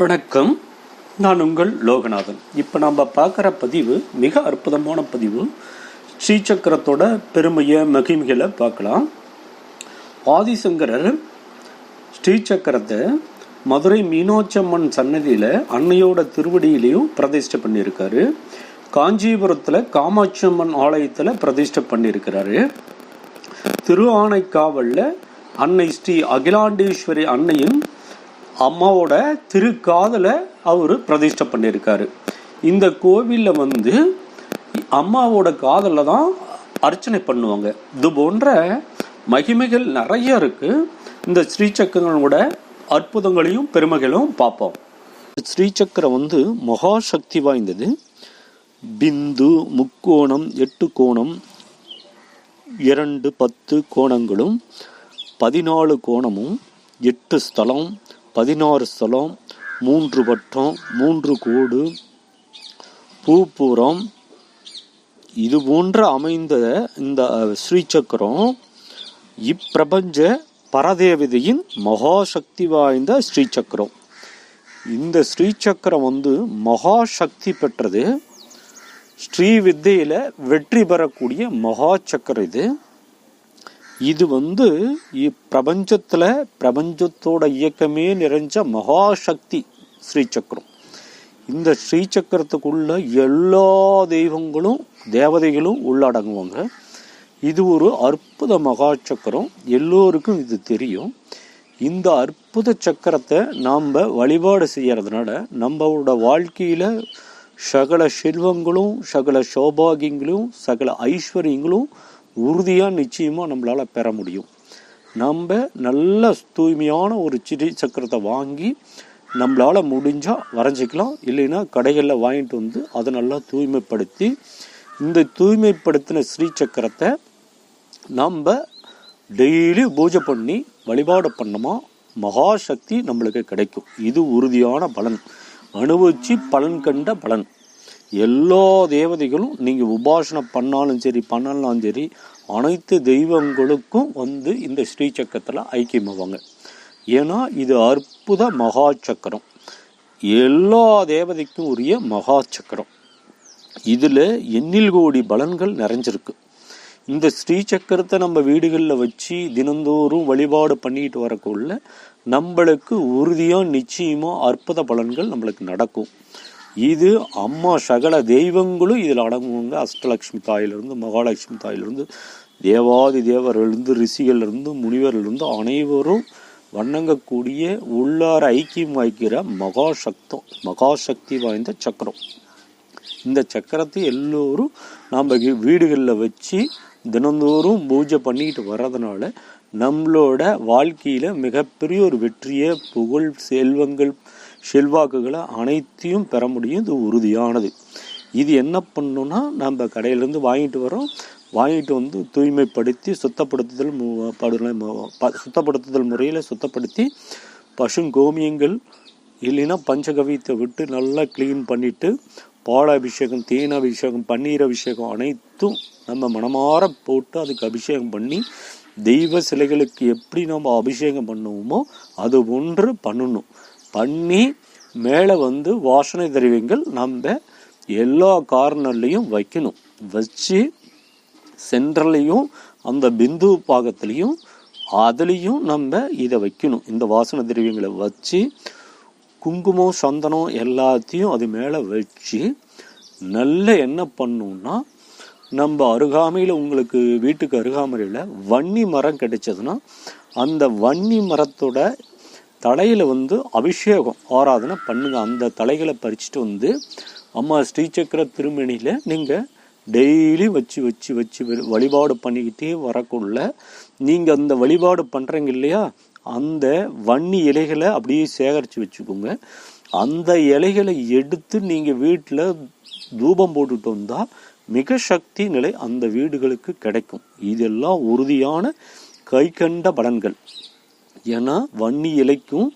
வணக்கம். நான் உங்கள் லோகநாதன். இப்போ நம்ம பார்க்குற பதிவு மிக அற்புதமான பதிவு. ஸ்ரீசக்கரத்தோட பெருமையை மகிமைகளை பார்க்கலாம். ஆதிசங்கரர் ஸ்ரீசக்கரத்தை மதுரை மீனாட்சம்மன் சன்னதியில் அன்னையோட திருவடியிலையும் பிரதிஷ்டை பண்ணியிருக்காரு. காஞ்சிபுரத்தில் காமாட்சியம்மன் ஆலயத்தில் பிரதிஷ்டை பண்ணியிருக்கிறாரு. திருவானைக்காவலில் அன்னை ஸ்ரீ அகிலாண்டேஸ்வரி அன்னையின் அம்மாவோட திருக்காதலை அவர் பிரதிஷ்டை பண்ணியிருக்காரு. இந்த கோவிலில் வந்து அம்மாவோட காதலில் தான் அர்ச்சனை பண்ணுவாங்க. இது போன்ற மகிமைகள் நிறைய இருக்குது இந்த ஸ்ரீசக்கரங்களோட அற்புதங்களையும் பெருமைகளும் பார்ப்போம். ஸ்ரீசக்கரம் வந்து மகாசக்தி வாய்ந்தது. பிந்து முக்கோணம் எட்டு கோணம் இரண்டு பத்து கோணங்களும் பதினாலு கோணமும் எட்டு ஸ்தலம் பதினாறு ஸ்தலம் மூன்று வட்டம் மூன்று கோடு பூப்புறம். இது போன்ற அமைந்த இந்த ஸ்ரீசக்கரம் இப்பிரபஞ்ச பரதேவதையின் மகாசக்தி வாய்ந்த ஸ்ரீசக்கரம். இந்த ஸ்ரீசக்கரம் வந்து மகாசக்தி பெற்றது. ஸ்ரீ வித்தையில் வெற்றி பெறக்கூடிய மகா சக்கரம் இது. இது வந்து இப்பிரபஞ்சத்தில் பிரபஞ்சத்தோட இயக்கமே நிறைஞ்ச மகாசக்தி ஸ்ரீசக்கரம். இந்த ஸ்ரீசக்கரத்துக்குள்ள எல்லா தெய்வங்களும் தேவதைகளும் உள்ளடங்குவாங்க. இது ஒரு அற்புத மகா சக்கரம் எல்லோருக்கும் இது தெரியும். இந்த அற்புத சக்கரத்தை நாம் வழிபாடு செய்கிறதுனால நம்மளோட வாழ்க்கையில் சகல செல்வங்களும் சகல சௌபாகியங்களும் சகல ஐஸ்வர்யங்களும் உறுதியாக நிச்சயமாக நம்மளால் பெற முடியும். நம்ம நல்ல தூய்மையான ஒரு சிறி சக்கரத்தை வாங்கி நம்மளால் முடிஞ்சால் வரைஞ்சிக்கலாம். இல்லைன்னா கடைகளில் வாங்கிட்டு வந்து அதை நல்லா தூய்மைப்படுத்தி இந்த தூய்மைப்படுத்தின ஸ்ரீ சக்கரத்தை நம்ம டெய்லி பூஜை பண்ணி வழிபாடு பண்ணோமா மகாசக்தி நம்மளுக்கு கிடைக்கும். இது உறுதியான பலன். அனுபவிச்சு பலன் கண்ட பலன். எல்லா தேவதைகளும் நீங்கள் உபாசனை பண்ணாலும் சரி பண்ணலாம் சரி அனைத்து தெய்வங்களுக்கும் வந்து இந்த ஸ்ரீ சக்கரத்தில் ஐக்கியமாவாங்க. ஏன்னா இது அற்புத மகா சக்கரம் எல்லா தேவதைக்கும் உரிய மகா சக்கரம் இதில் எண்ணில் கோடி பலன்கள் நிறைஞ்சிருக்கு. இந்த ஸ்ரீ சக்கரத்தை நம்ம வீடுகளில் வச்சு தினந்தோறும் வழிபாடு பண்ணிட்டு வரக்குள்ள நம்மளுக்கு உறுதியாக நிச்சயமாக அற்புத பலன்கள் நம்மளுக்கு நடக்கும். இது அம்மா சகல தெய்வங்களும் இதில் அடங்குவாங்க. அஷ்டலக்ஷ்மி தாயிலிருந்து மகாலட்சுமி தாயிலிருந்து தேவாதி தேவரிலிருந்து ரிஷிகளிலிருந்து முனிவரிலிருந்து அனைவரும் வணங்கக்கூடிய உள்ளார ஐக்கியம் வாய்க்கிற மகாசக்தம் மகாசக்தி வாய்ந்த சக்கரம். இந்த சக்கரத்தை எல்லோரும் நாம் வீடுகளில் வச்சு தினந்தோறும் பூஜை பண்ணிக்கிட்டு வர்றதுனால நம்மளோட வாழ்க்கையில் மிகப்பெரிய ஒரு வெற்றியை புகழ் செல்வங்கள் செல்வாக்குகளை அனைத்தையும் பெற முடியும் இது உறுதியானது. இது என்ன பண்ணணும்னா நம்ம கடையிலேருந்து வாங்கிட்டு வரோம் வாங்கிட்டு வந்து தூய்மைப்படுத்தி சுத்தப்படுத்துதல் சுத்தப்படுத்துதல் முறையில் சுத்தப்படுத்தி பசுங்கோமியங்கள் இல்லைன்னா பஞ்சகவியத்தை விட்டு நல்லா க்ளீன் பண்ணிவிட்டு பால் அபிஷேகம் தேன் அபிஷேகம் பன்னீர் அபிஷேகம் அனைத்தும் நம்ம மனமாற போட்டு அதுக்கு அபிஷேகம் பண்ணி தெய்வ சிலைகளுக்கு எப்படி நம்ம அபிஷேகம் பண்ணுவோமோ அது ஒன்று பண்ணணும். பண்ணி மேலே வந்து வாசனை திரவியங்கள் நம்ம எல்லா கார்னர்லையும் வைக்கணும். வச்சு சென்ட்ரலையும் அந்த பிந்து பாகத்துலேயும் அதுலேயும் நம்ம இதை வைக்கணும். இந்த வாசனை திரவியங்களை வச்சு குங்குமம் சந்தனம் எல்லாத்தையும் அது மேலே வச்சு நல்ல என்ன பண்ணணும்னா நம்ம அருகாமையில் உங்களுக்கு வீட்டுக்கு அருகாமையில் வன்னி மரம் கிடைச்சதுன்னா அந்த வன்னி மரத்தோட தலையில் வந்து அபிஷேகம் ஆராதனை பண்ணுங்கள் அந்த தலைகளை பறிச்சுட்டு வந்து அம்மா ஸ்ரீசக்கர திருமணியில் நீங்கள் டெய்லி வச்சு வச்சு வச்சு வழிபாடு பண்ணிக்கிட்டே வரக்குள்ள நீங்கள் அந்த வழிபாடு பண்ணுறீங்க இல்லையா? அந்த வன்னி இலைகளை அப்படியே சேகரித்து வச்சுக்கோங்க. அந்த இலைகளை எடுத்து நீங்கள் வீட்டில் தூபம் போட்டுட்டு வந்தால் மிக சக்தி நிலை அந்த வீடுகளுக்கு கிடைக்கும். இதெல்லாம் உறுதியான கை கண்ட பலன்கள். ஏன்னா வன்னி இலைக்கும்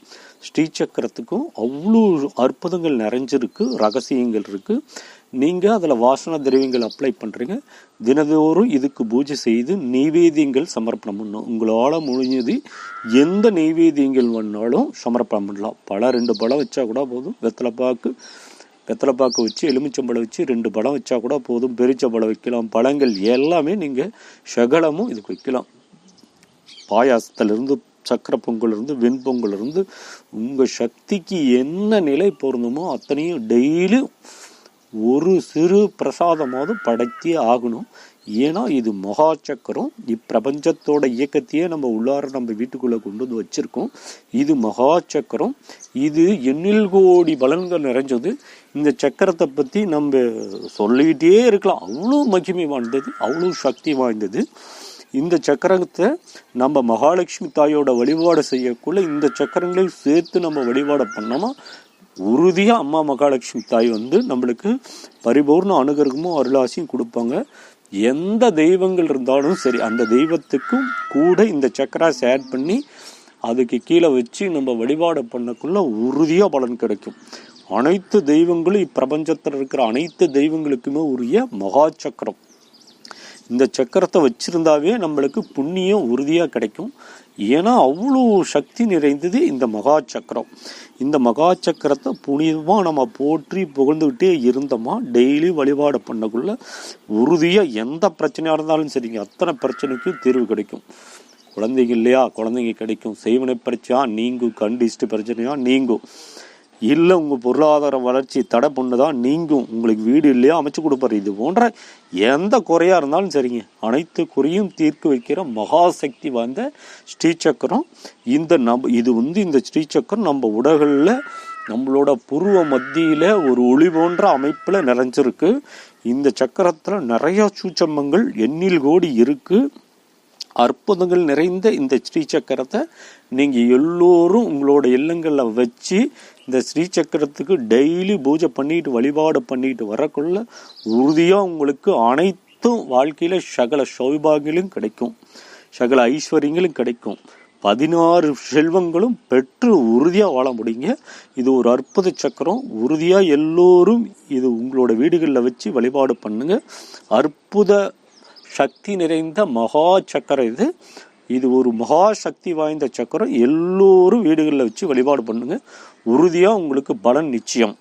ஸ்ரீ சக்கரத்துக்கும் அவ்வளோ அற்புதங்கள் நிறைஞ்சிருக்கு ரகசியங்கள் இருக்குது நீங்கள் அதில் வாசன திரவியங்கள் அப்ளை பண்ணுறீங்க தினதோறும் இதுக்கு பூஜை செய்து நெய்வேதியங்கள் சமர்ப்பணம் பண்ணணும். உங்களால் முடிஞ்சது எந்த நெய்வேதியங்கள் வேணாலும் சமர்ப்பணம் பண்ணலாம். பழம் ரெண்டு பழம் வச்சா கூட போதும். வெத்தலை வெத்தலைப்பாக்கு வெத்தலைப்பாக்கு வச்சு எலுமிச்சம்பழம் வச்சு ரெண்டு பழம் வச்சா கூட போதும். பெரிச்சம்பழம் வைக்கலாம். பழங்கள் எல்லாமே நீங்கள் சகலமும் இதுக்கு வைக்கலாம். பாயாசத்துலேருந்து சக்கரை வெண்பொங்கல் இருந்து உங்கள் சக்திக்கு என்ன நிலை பொருந்துமோ அத்தனையும் டெய்லியும் ஒரு சிறு பிரசாதமாவது படைத்தே ஆகணும். ஏன்னா இது மகா சக்கரம். இப்பிரபஞ்சத்தோட இயக்கத்தையே நம்ம உள்ளார நம்ம வீட்டுக்குள்ளே கொண்டு வந்து வச்சுருக்கோம். இது மகா சக்கரம். இது எண்ணில் கோடி பலன்கள் நிறைஞ்சது. இந்த சக்கரத்தை பற்றி நம்ம சொல்லிக்கிட்டே இருக்கலாம். அவ்வளோ மகிமை வாய்ந்தது. அவ்வளோ சக்தி வாய்ந்தது. இந்த சக்கரத்தை நம்ம மகாலட்சுமி தாயோட வழிபாடு செய்யக்குள்ள இந்த சக்கரங்களையும் சேர்த்து நம்ம வழிபாடு பண்ணோமா? உறுதியாக அம்மா மகாலட்சுமி தாய் வந்து நம்மளுக்கு பரிபூர்ண அனுகிரகமும் அருளாசியும் கொடுப்பாங்க. எந்த தெய்வங்கள் இருந்தாலும் சரி அந்த தெய்வத்துக்கும் கூட இந்த சக்கராஸ் ஆட் பண்ணி அதுக்கு கீழே வச்சு நம்ம வழிபாடு பண்ணக்குள்ள உறுதியாக பலன் கிடைக்கும். அனைத்து தெய்வங்களும் இப்பிரபஞ்சத்தில் இருக்கிற அனைத்து தெய்வங்களுக்குமே உரிய மகா சக்கரம். இந்த சக்கரத்தை வச்சுருந்தாவே நம்மளுக்கு புண்ணியம் உறுதியாக கிடைக்கும். ஏன்னா அவ்வளோ சக்தி நிறைந்தது இந்த மகா சக்கரம். இந்த மகா சக்கரத்தை புனிதமாக நம்ம போற்றி புகழ்ந்துக்கிட்டே இருந்தோமா டெய்லி வழிபாடு பண்ணக்குள்ள உறுதியாக எந்த பிரச்சனையாக இருந்தாலும் சரிங்க அத்தனை பிரச்சனைக்கும் தீர்வு கிடைக்கும். குழந்தைங்க இல்லையா? குழந்தைங்க கிடைக்கும். செய்வனை பிரச்சனையாக நீங்கும் கண்டிஸ்ட் பிரச்சனையாக நீங்கும். இல்லை உங்கள் பொருளாதார வளர்ச்சி தடை பண்ணுதா நீங்கும். உங்களுக்கு வீடு இல்லையா அமைச்சு கொடுப்பாரு. இது போன்ற எந்த குறையாக இருந்தாலும் சரிங்க. அனைத்து குறையும் தீர்க்க வைக்கிற மகாசக்தி வாய்ந்த ஸ்ரீசக்கரம். இந்த நம் இது வந்து இந்த ஸ்ரீசக்கரம் நம்ம உடல்களில் நம்மளோட புருவ மத்தியில் ஒரு ஒளி போன்ற அமைப்பில் நிறைஞ்சிருக்கு. இந்த சக்கரத்தில் நிறைய சூச்சம்பங்கள் எண்ணில் கோடி இருக்குது அற்புதங்கள் நிறைந்த இந்த ஸ்ரீ சக்கரத்தை நீங்கள் எல்லோரும் உங்களோட இல்லங்களில் வச்சு இந்த ஸ்ரீ சக்கரத்துக்கு டெய்லி பூஜை பண்ணிட்டு வழிபாடு பண்ணிட்டு வரக்குள்ள உறுதியாக உங்களுக்கு அனைத்தும் வாழ்க்கையில் சகல சௌபாகியங்களும் கிடைக்கும். சகல ஐஸ்வர்யங்களும் கிடைக்கும். பதினாறு செல்வங்களும் பெற்று உறுதியாக வாழ முடியுங்க. இது ஒரு அற்புத சக்கரம். உறுதியாக எல்லோரும் இது உங்களோட வீடுகளில் வச்சு வழிபாடு பண்ணுங்க. அற்புத சக்தி நிறைந்த மகா சக்கரம் இது. இது ஒரு மகா சக்தி வாய்ந்த சக்கரம். எல்லோரும் வீடுகளில் வச்சு வழிபாடு பண்ணுங்க. உறுதியாக உங்களுக்கு பலன் நிச்சயம்.